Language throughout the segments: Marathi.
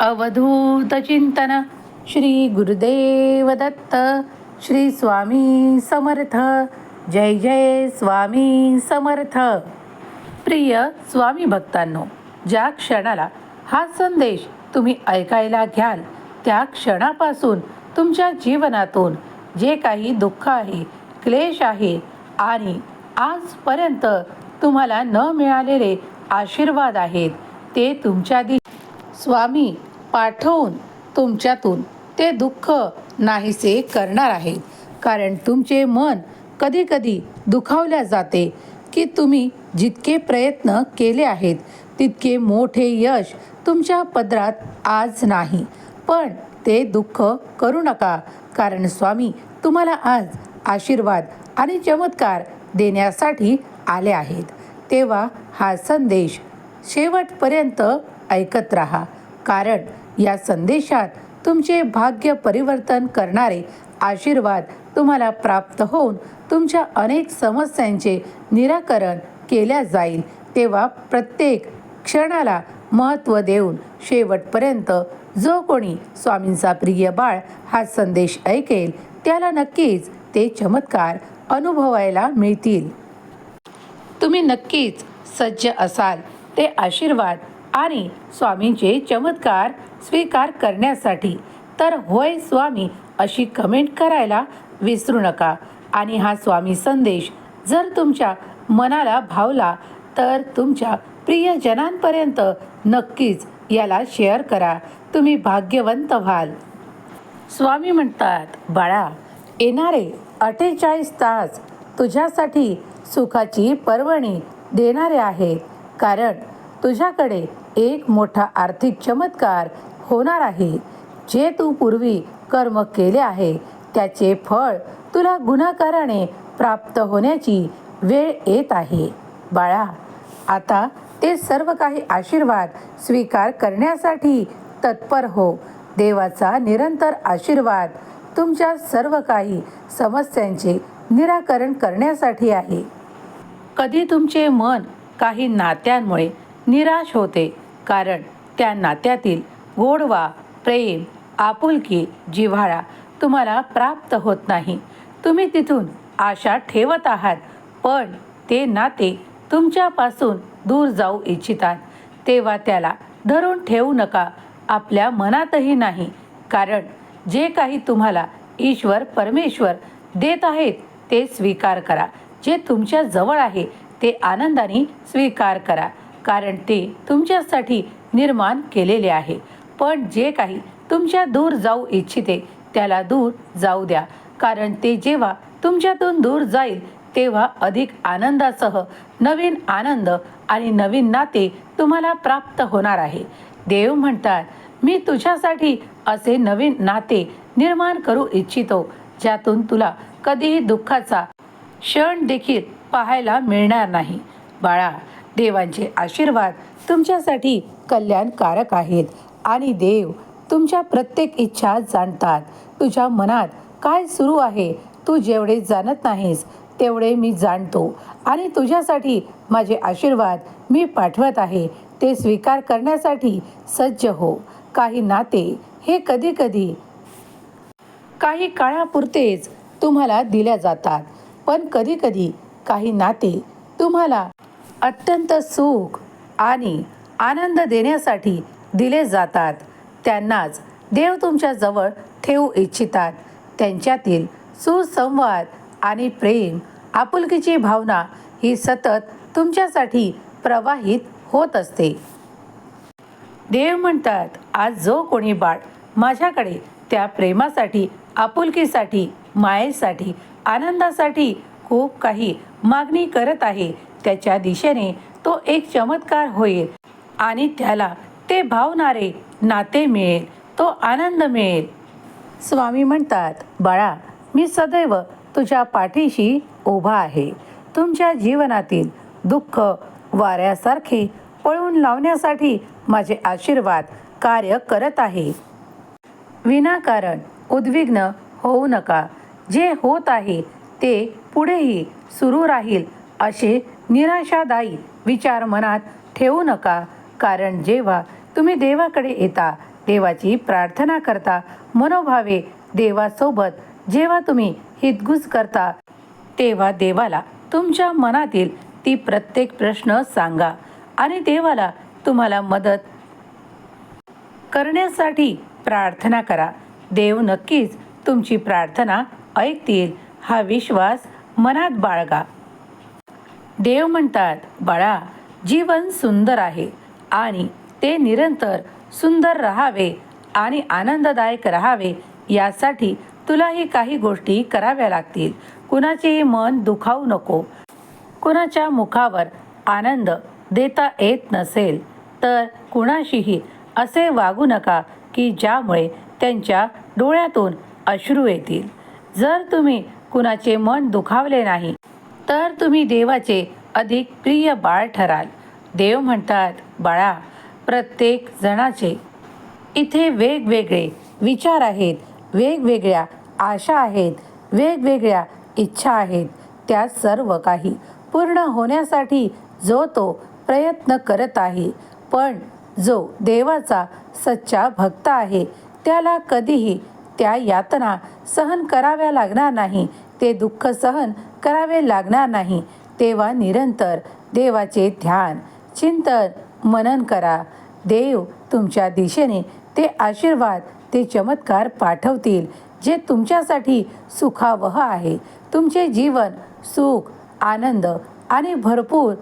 अवधूत चिंतन। श्री गुरुदेव दत्त श्री स्वामी समर्थ। जय जय स्वामी समर्थ। प्रिय स्वामी भक्तांनो ज्या क्षणाला हा संदेश तुम्ही ऐकायला घ्याल त्या क्षणापासून तुमच्या जीवनातून जे काही दुःख आहे क्लेश आहे आणि आजपर्यंत तुम्हाला न मिळालेले आशीर्वाद आहेत ते तुमच्या दि स्वामी पाठवून तुमच्यातून ते दुःख नाहीसे करणार आहेत कारण तुमचे मन कधीकधी दुखावल्या जाते की तुम्ही जितके प्रयत्न केले आहेत तितके मोठे यश तुमच्या पदरात आज नाही. पण ते दुःख करू नका. कारण स्वामी तुम्हाला आज आशीर्वाद आणि चमत्कार देण्यासाठी आले आहेत. तेव्हा हा संदेश शेवटपर्यंत ऐकत राहा. कारण या संदेशात तुमचे भाग्य परिवर्तन करणारे आशीर्वाद तुम्हाला प्राप्त होऊन तुमच्या अनेक समस्यांचे निराकरण केल्या जाईल. तेव्हा प्रत्येक क्षणाला महत्त्व देऊन शेवटपर्यंत जो कोणी स्वामींचा प्रिय बाळ हा संदेश ऐकेल त्याला नक्कीच ते चमत्कार अनुभवायला मिळतील. तुम्ही नक्कीच सज्ज असाल. ते आशीर्वाद आणि स्वामींचे चमत्कार स्वीकार करण्यासाठी. तर होय स्वामी अशी कमेंट करायला विसरू नका. आणि हा स्वामी संदेश जर तुमच्या मनाला भावला तर तुमच्या प्रियजनांपर्यंत नक्कीच याला शेअर करा. तुम्ही भाग्यवंत व्हाल. स्वामी म्हणतात बाळा येणारे अठ्ठेचाळीस तास तुझ्यासाठी सुखाची पर्वणी देणारे आहे कारण तुझ्याकडे एक मोठा आर्थिक चमत्कार होणार आहे. जे तू पूर्वी कर्म केले आहे त्याचे फळ तुला गुणाकाराने प्राप्त होण्याची वेळ येत आहे. बाळा आता ते सर्व काही आशीर्वाद स्वीकार करण्यासाठी तत्पर हो. देवाचा निरंतर आशीर्वाद तुमच्या सर्व काही समस्यांचे निराकरण करण्यासाठी आहे. कधी तुमचे मन काही नात्यांमुळे निराश होते. कारण त्या नात्यातील गोडवा प्रेम आपुलकी जिव्हाळा तुम्हाला प्राप्त होत नाही. तुम्ही तिथून आशा ठेवत आहात पण ते नाते तुमच्यापासून दूर जाऊ इच्छितात. तेव्हा त्याला धरून ठेवू नका आपल्या मनातही नाही. कारण जे काही तुम्हाला ईश्वर परमेश्वर देत आहेत ते स्वीकार करा. जे तुमच्या जवळ आहे ते आनंदाने स्वीकार करा. कारण ते तुमच्यासाठी निर्माण केलेले आहे. पण जे काही तुमच्या दूर जाऊ इच्छिते त्याला दूर जाऊ द्या. कारण ते जेव्हा तुमच्यातून दूर जाईल तेव्हा अधिक आनंदासह नवीन आनंद आणि नवीन नाते तुम्हाला प्राप्त होणार आहे. देव म्हणतात मी तुझ्यासाठी असे नवीन नाते निर्माण करू इच्छितो ज्यातून तुला कधीही दुःखाचा क्षण देखील पाहायला मिळणार नाही. बाळा देवांचे आशीर्वाद तुमच्यासाठी कल्याणकारक आहेत. आणि देव तुमच्या प्रत्येक इच्छा जाणतात. तुझ्या मनात काय सुरू आहे तू जेवढे जाणत नाहीस तेवढे मी जाणतो. आणि तुझ्यासाठी माझे आशीर्वाद मी पाठवत आहे ते स्वीकार करण्यासाठी सज्ज हो. काही नाते हे कधी कधी काही काळापुरतेच तुम्हाला दिल्या जातात. पण कधीकधी काही नाते तुम्हाला अत्यंत सुख आणि आनंद देण्यासाठी दिले जातात. त्यांनाच देव तुमच्या जवळ ठेवू इच्छितात. त्यांच्यातील सुसंवाद आणि प्रेम आपुलकीची भावना ही सतत तुमच्यासाठी प्रवाहित होत असते. देव म्हणतात आज जो कोणी बाळ माझ्याकडे त्या प्रेमासाठी आपुलकीसाठी मायेसाठी आनंदासाठी खूप काही मागणी करत आहे. त्याच्या दिशेने तो एक चमत्कार होईल आणि त्याला ते भावणारे नाते मिळेल. तो आनंद मिळेल. स्वामी म्हणतात बाळा मी सदैव तुझ्या पाठीशी उभा आहे. तुमच्या जीवनातील दुःख वाऱ्यासारखे पळवून लावण्यासाठी माझे आशीर्वाद कार्य करत आहे. विनाकारण उद्विग्न होऊ नका. जे होत आहे ते पुढेही सुरू राहील असे निराशादायी विचार मनात ठेवू नका. कारण जेव्हा तुम्ही देवाकडे येता देवाची प्रार्थना करता मनोभावे देवासोबत जेव्हा तुम्ही हितगुज करता तेव्हा देवाला तुमच्या मनातील ती प्रत्येक प्रश्न सांगा आणि देवाला तुम्हाला मदत करण्यासाठी प्रार्थना करा. देव नक्कीच तुमची प्रार्थना ऐकतील. हा विश्वास मनात बाळगा. देव म्हणतात बाळा जीवन सुंदर आहे आणि ते निरंतर सुंदर राहावे आणि आनंददायक राहावे. यासाठी तुलाही काही गोष्टी कराव्या लागतील. कुणाचेही मन दुखावू नको. कुणाच्या मुखावर आनंद देता येत नसेल तर कुणाशीही असे वागू नका की ज्यामुळे त्यांच्या डोळ्यातून अश्रू येतील. जर तुम्ही कुणाचे मन दुखावले नाही. तर तुम्ही देवाचे अधिक प्रिय बाळ ठराल. देव म्हणतात बाळा प्रत्येक जणाचे इथे वेगवेगळे विचार आहेत वेगवेगळ्या आशा आहेत वेगवेगळ्या इच्छा आहेत. त्या सर्व काही पूर्ण होण्यासाठी जो तो प्रयत्न करत आहे पण जो देवाचा सच्चा भक्त आहे त्याला कधीही त्या यातना सहन कराव्या लागणार नाही. ते दुःख सहन करावे लागणार नाही. तेव्हा निरंतर देवाचे ध्यान चिंतन मनन करा. देव तुमच्या दिशेने ते आशीर्वाद ते चमत्कार पाठवतील जे तुमच्यासाठी सुखावह आहे. तुमचे जीवन सुख आनंद आणि भरपूर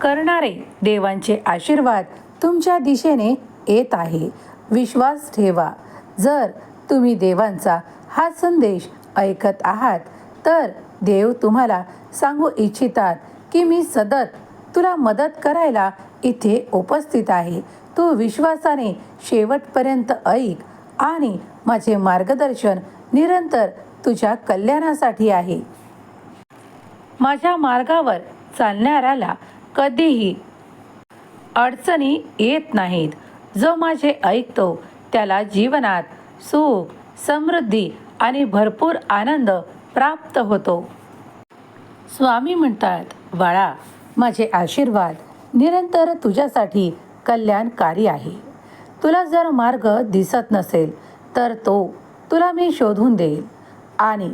करणारे देवांचे आशीर्वाद तुमच्या दिशेने येत आहे. विश्वास ठेवा. जर तुम्ही देवांचा हा संदेश ऐकत आहात. तर देव तुम्हाला सांगू इच्छितात की मी सतत तुला मदत करायला इथे उपस्थित आहे. तू विश्वासाने शेवटपर्यंत ऐक आणि माझे मार्गदर्शन निरंतर तुझ्या कल्याणासाठी आहे. माझ्या मार्गावर चालणाऱ्याला कधीही अडचणी येत नाहीत. जो माझे ऐकतो त्याला जीवनात सुख समृद्धी आणि भरपूर आनंद प्राप्त होतो. स्वामी म्हणतात बाळा माझे आशीर्वाद निरंतर तुझ्यासाठी कल्याणकारी आहे. तुला जर मार्ग दिसत नसेल तर तो तुला मी शोधून देईल. आणि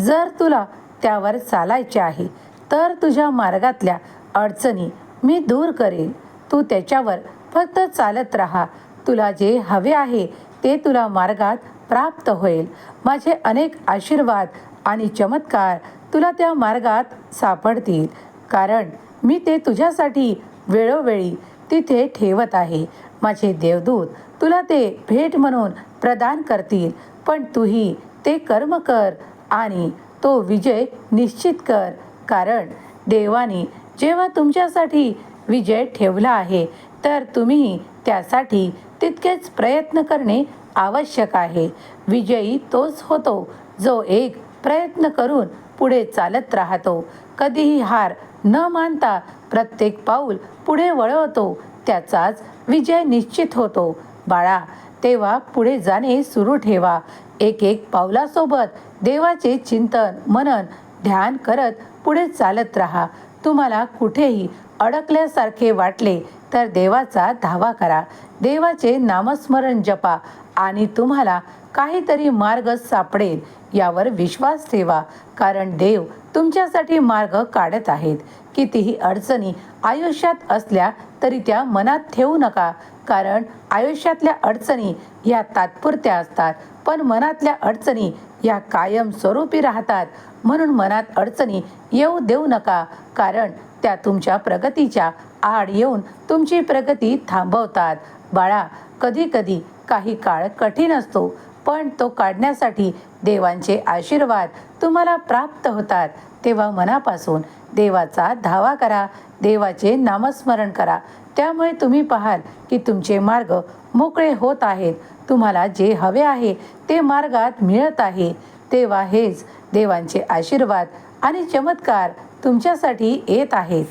जर तुला त्यावर चालायचे आहे तर तुझ्या मार्गातल्या अडचणी मी दूर करेन. तू त्याच्यावर फक्त चालत राहा. तुला जे हवे आहे ते तुला मार्गात प्राप्त होईल. माझे अनेक आशीर्वाद आणि चमत्कार तुला त्या मार्गात सापडतील. कारण मी ते तुझ्यासाठी वेळोवेळी तिथे ठेवत आहे. माझे देवदूत तुला ते भेट म्हणून प्रदान करतील. पण तूही ते कर्म कर आणि तो विजय निश्चित कर. कारण देवाने जेव्हा तुमच्यासाठी विजय ठेवला आहे तर तुम्ही त्यासाठी तितकेच प्रयत्न करणे आवश्यक आहे. विजयी तोच होतो जो एक प्रयत्न करून पुढे चालत राहतो. कधीही हार न मानता प्रत्येक पाऊल पुढे वळवतो त्याचाच विजय निश्चित होतो. बाळा तेव्हा पुढे जाणे सुरू ठेवा. एक एक पावलासोबत देवाचे चिंतन मनन ध्यान करत पुढे चालत राहा. तुम्हाला कुठेही अडकल्यासारखे वाटले तर देवाचा धावा करा. देवाचे नामस्मरण जपा. आणि तुम्हाला काहीतरी मार्ग सापडेल यावर विश्वास ठेवा कारण देव तुमच्यासाठी मार्ग काढत आहेत. कितीही अडचणी आयुष्यात असल्या तरी त्या मनात ठेवू नका कारण आयुष्यातल्या अडचणी या तात्पुरत्या असतात पण मनातल्या अडचणी या कायम स्वरूपी राहतात. म्हणून मनात अडचणी येऊ देऊ नका कारण त्या तुमच्या प्रगतीच्या आड येऊन तुमची प्रगती थांबवतात. बाळा कधी कधी काही काळ कठीण असतो पण तो काढण्यासाठी देवांचे आशीर्वाद तुम्हाला प्राप्त होतात. तेव्हा मनापासून देवाचा धावा करा देवाचे नामस्मरण करा. त्यामुळे तुम्ही पाहाल की तुमचे मार्ग मोकळे होत आहेत. तुम्हाला जे हवे आहे ते मार्गात मिळत आहे. तेव्हा हेच देवांचे आशीर्वाद आणि चमत्कार तुमच्यासाठी येत आहेत.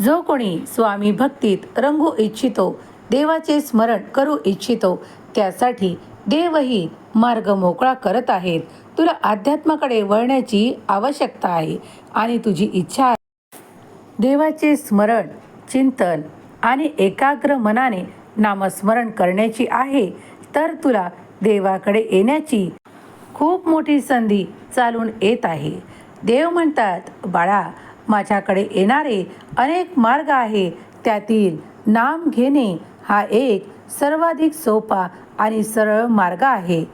जो कोणी स्वामी भक्तीत रंगू इच्छितो देवाचे स्मरण करू इच्छितो. त्यासाठी देवही मार्ग मोकळा करत आहेत. तुला अध्यात्माकडे वळण्याची आवश्यकता आहे आणि तुझी इच्छा आहे. देवाचे स्मरण चिंतन आणि एकाग्र मनाने नामस्मरण करण्याची आहे तर तुला देवाकडे येण्याची खूप मोठी संधी चालून येत आहे. देव म्हणतात बाळा माझ्याकडे येणारे अनेक मार्ग आहे त्यातील नाम घेणे हा एक सर्वाधिक सोपा आणि सरळ मार्ग आहे.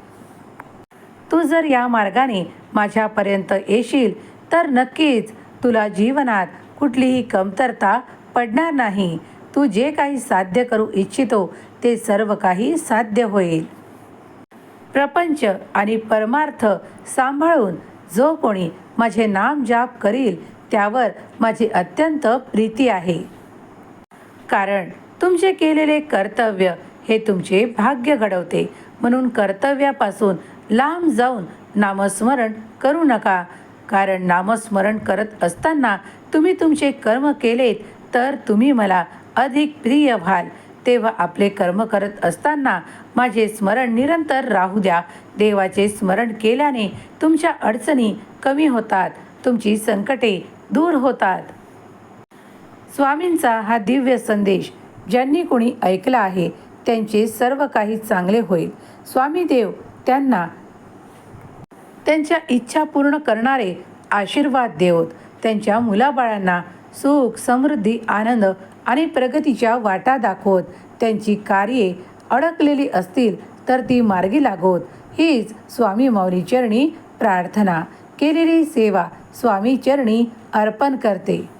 तू जर या मार्गाने माझ्यापर्यंत येशील तर नक्कीच तुला जीवनात कुठलीही कमतरता पडणार नाही. तू जे काही साध्य करू इच्छितो ते सर्व काही साध्य होईल. प्रपंच आणि परमार्थ सांभाळून जो कोणी माझे नाम जाप करील त्यावर माझी अत्यंत प्रीती आहे. कारण तुमचे केलेले कर्तव्य हे तुमचे भाग्य घडवते. म्हणून कर्तव्यापासून लांब जाऊन नामस्मरण करू नका. कारण नामस्मरण करत असताना तुम्ही तुमचे कर्म केलेत तर तुम्ही मला अधिक प्रिय व्हाल. तेव्हा आपले कर्म करत असताना माझे स्मरण निरंतर राहू द्या. देवाचे स्मरण केल्याने तुमच्या अडचणी कमी होतात तुमची संकटे दूर होतात. स्वामींचा हा दिव्य संदेश ज्यांनी कोणी ऐकलं आहे त्यांचे सर्व काही चांगले होईल. स्वामी देव त्यांना त्यांच्या इच्छा पूर्ण करणारे आशीर्वाद देवत. त्यांच्या मुलाबाळांना सुख समृद्धी आनंद आणि प्रगतीच्या वाटा दाखवत. त्यांची कार्ये अडकलेली असतील तर ती मार्गी लागवत हीच स्वामी मौली चरणी प्रार्थना. केलेली सेवा स्वामी चरणी अर्पण करते.